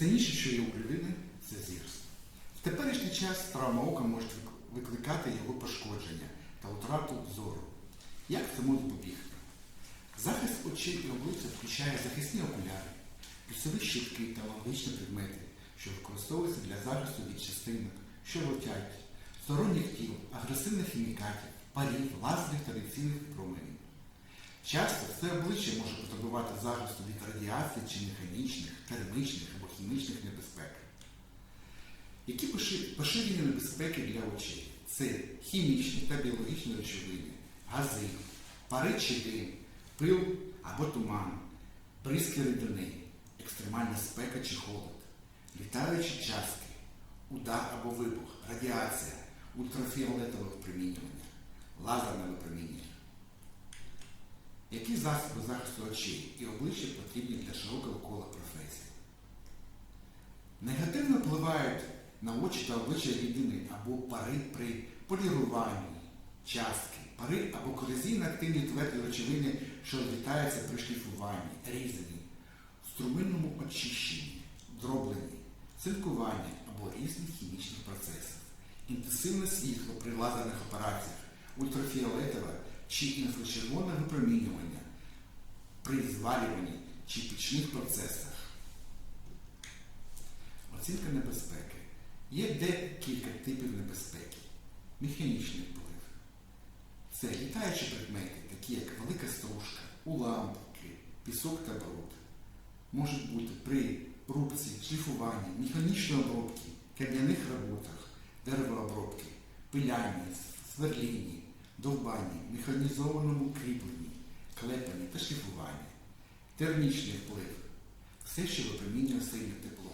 Найцінніше, що є у людини, це зір. В теперішній час травма ока може викликати його пошкодження та втрату зору. Як це може запобігти? Захист очей і обличчя включає захисні окуляри, плюсові щитки та аналогічні предмети, що використовуються для захисту від частинок, що летять, сторонніх тіл, агресивних хімікатів, парів, лазерів та радіаційних променів. Часто це обличчя може потребувати захисту від радіації чи механічних, термічних або хімічних небезпек. Які поширені небезпеки для очей? Це хімічні та біологічні речовини, гази, пари чи дим, пил або туман, бризки рідини, екстремальна спека чи холод, літаючі частки, удар або вибух, радіація, ультрафіолетове випромінювання, лазерне випромінювання. Які засоби захисту очей і обличчя потрібні для широкого кола професій? Негативно впливають на очі та обличчя рідини або пари при поліруванні, частки, пари або корозійно-активні тверді речовини, що розлітаються при шліфуванні, різанні, струминному очищенні, дробленні, цинкуванні або різних хімічних процесах, інтенсивне світло при лазерних операціях, ультрафіолетове чи інфрачервоне випромінювання при зварюванні чи пічних процесах. Оцінка небезпеки. Є декілька типів небезпеки. Механічний вплив. Це літаючі предмети, такі як велика стружка, уламки, пісок та бруд. Можуть бути при рубці, шліфуванні, механічної обробки, кам'яних роботах, деревообробки, пилянні, сверлінні, довбанні, механізованому кріпленні, клепанні та шліфуванні. Термічний вплив. Все, що випромінює сильне тепло.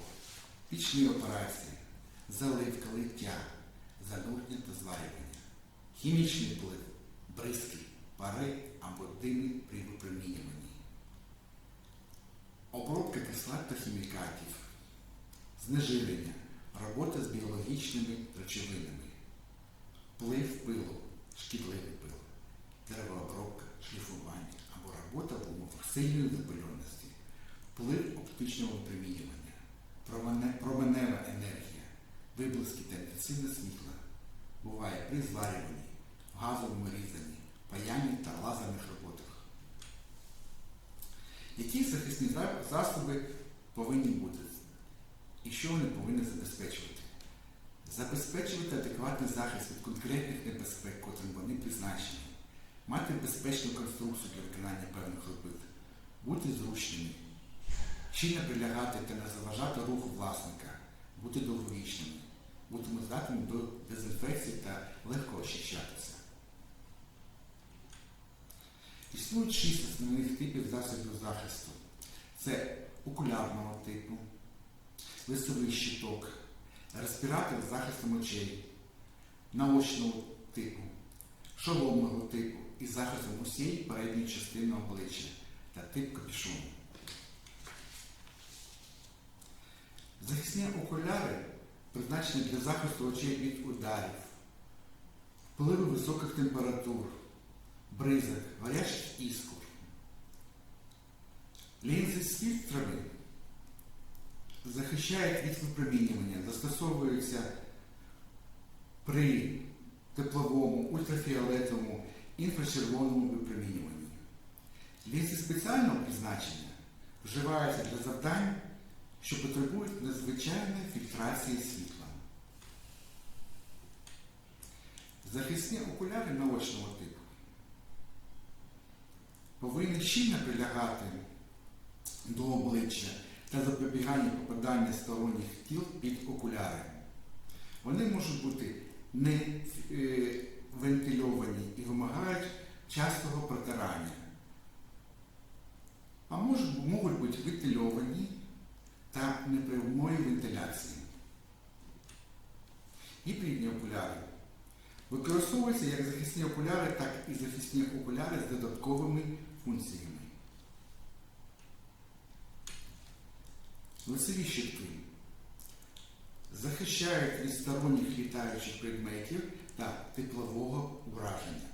Пічні операції, заливка, лиття, занурення та зварювання. Хімічний вплив, бризки, пари або дими при випромінюванні. Обробка кислот та хімікатів, знежирення, робота з біологічними речовинами, вплив пилу, шкідливий пил, деревообробка, шліфування або робота в умовах сильної запальоності, вплив оптичного випромінювання, промене- променева енергія, виблиски та інтенсивне світло буває при зварюванні, газовому різанні, паянні та лазерних роботах. Які захисні засоби повинні бути? І що вони повинні забезпечувати? Забезпечувати адекватний захист від конкретних небезпек, котрим вони призначені, мати безпечну конструкцію для виконання певних робіт, бути зручними, щільно прилягати та не заважати руху власника, бути довговічними, бути здатними до дезінфекції та легко очищатися. Існують шість основних типів засобів захисту. Це окулярного типу, лисовий щиток, респіратор захистом очей, наочного типу, шоломного типу із захистом усієї передньої частини обличчя та тип капюшону. Захисні окуляри призначені для захисту очей від ударів, впливу високих температур, бризок, гарячих іскор. Лінзи з фільтрами захищають від випромінювання, застосовуються при тепловому, ультрафіолетовому, інфрачервоному випромінюванні. Лінзи спеціального призначення вживаються для завдань, що потребують надзвичайної фільтрації світла. Захисні окуляри наочного типу повинні щільно прилягати до обличчя та запобігання попадання сторонніх тіл під окуляри. Вони можуть бути не е, вентильовані і вимагають частого протирання. А можуть, можуть бути непрямої вентиляції. Гібридні окуляри використовуються як захисні окуляри, так і захисні окуляри з додатковими функціями. Лицеві щитки захищають від сторонніх літаючих предметів та теплового ураження.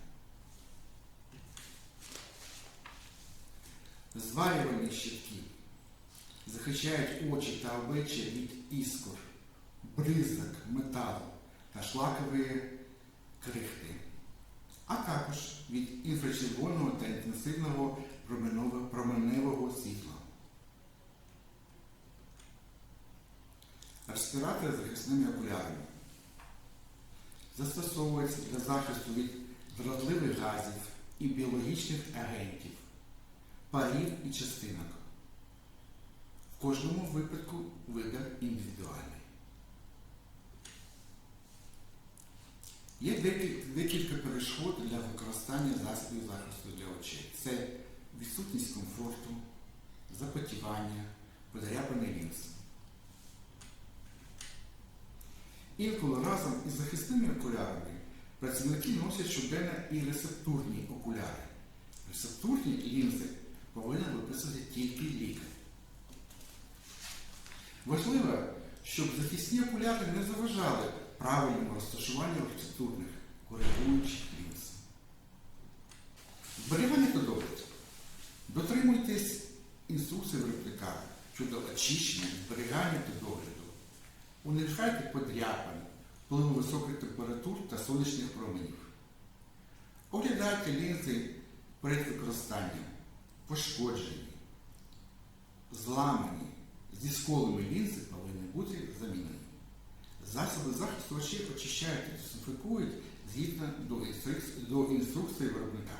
Зварювальні щитки захищають очі та обличчя від іскор, бризок, металу та шлакової крихти, а також від інфрачервоного та інтенсивного променевого- світла. Респіратори захисними окулярами застосовується для захисту від вразливих газів і біологічних агентів, парів і частинок. Кожному випадку вибір індивідуальний. Є декілька перешкод для використання засобів захисту для очей. Це відсутність комфорту, запотівання, подряпаний лінз. Інколи разом із захисними окулярами працівники носять щоденно і рецептурні окуляри. Рецептурні лінзи повинен виписати тільки лікар. Важливо, щоб захисні окуляри не заважали правильному розташуванню рецептурних коригуючих лінз. Зберігання та догляд. Дотримуйтесь інструкцій виробника щодо очищення, зберігання та догляду. Уникайте подряпань, впливу високих температур та сонячних променів. Оглядайте лінзи перед використанням, пошкоджені, зламані, зі сколами лінзи повинні бути замінені. Засоби захисту очей очищають і дезінфікують згідно до інструкції, виробника.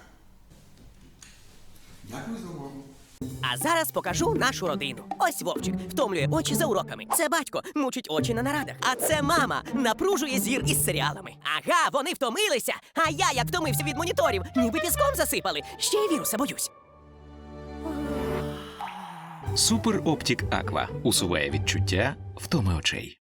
Дякую за увагу. А зараз покажу нашу родину. Ось Вовчик втомлює очі за уроками. Це батько мучить очі на нарадах. А це мама напружує зір із серіалами. Ага, вони втомилися. А я як втомився від моніторів, ніби піском засипали. Ще й віруса боюсь. Супер Оптік Аква усуває відчуття втоми очей.